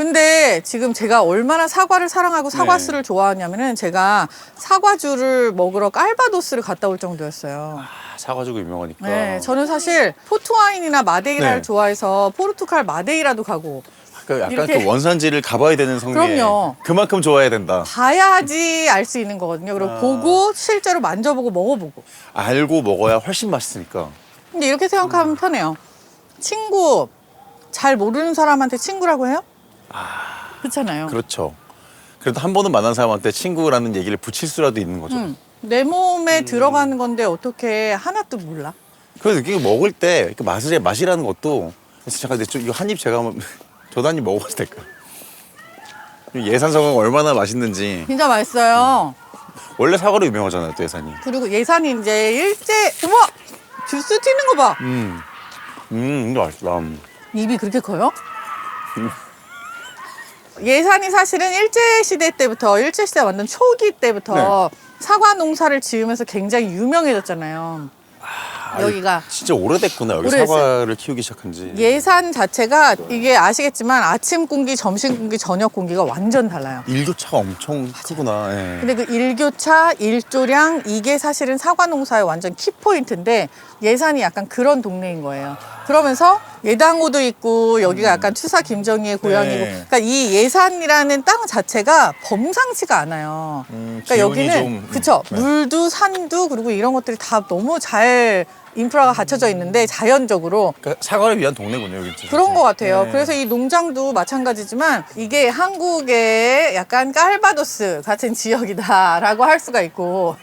근데 지금 제가 얼마나 사과를 사랑하고 사과수를 좋아하냐면은 제가 사과주를 먹으러 깔바도스를 갔다 올 정도였어요. 아, 사과주고 유명하니까. 네, 저는 사실 포트와인이나 마데이라를 네. 좋아해서 포르투갈 마데이라도 가고 그 약간 이렇게- 그 원산지를 가봐야 되는 성미에 그럼요. 그만큼 좋아해야 된다. 봐야지 알 수 있는 거거든요. 그리고 아. 보고 실제로 만져보고 먹어보고. 알고 먹어야 훨씬 맛있으니까. 근데 이렇게 생각하면 편해요. 친구 잘 모르는 사람한테 친구라고 해요? 그렇잖아요. 그렇죠. 그래도 한 번은 만난 사람한테 친구라는 얘기를 붙일 수라도 있는 거죠. 음, 내 몸에 들어가는 건데 어떻게 하나도 몰라? 그래서 이게 먹을 때 이렇게 맛을 맛이라는 것도 잠깐 근데 좀 이거 한 입 제가 한번 저도 한 입 먹어봐도 될까요? 이 예산서가 얼마나 맛있는지 진짜 맛있어요. 원래 사과로 유명하잖아요 또 예산이. 그리고 예산이 이제 일제 어머 주스 튀는 거 봐. 음, 음, 근데 맛있다. 음. 입이 그렇게 커요? 예산이 사실은 일제 시대 때부터 일제 시대 완전 초기 때부터 사과 농사를 지으면서 굉장히 유명해졌잖아요. 아, 여기가 진짜 오래됐구나 여기 오래됐어요. 사과를 키우기 시작한 지. 예산 자체가 이게 아시겠지만 아침 공기, 점심 공기, 저녁 공기가 완전 달라요. 일교차가 엄청 크구나. 예. 근데 그 일교차, 일조량 이게 사실은 사과 농사의 완전 키포인트인데 예산이 약간 그런 동네인 거예요. 그러면서 예당호도 있고 여기가 약간 추사 김정희의 고향이고 네. 그러니까 이 예산이라는 땅 자체가 범상치가 않아요. 음, 그러니까 기운이 여기는 좀, 음, 그쵸 네. 물도 산도 그리고 이런 것들이 다 너무 잘 인프라가 갖춰져 있는데 자연적으로 그러니까 사과를 위한 동네군요 여기. 진짜. 그런 것 같아요. 네. 그래서 이 농장도 마찬가지지만 이게 한국의 약간 깔바도스 같은 지역이다라고 할 수가 있고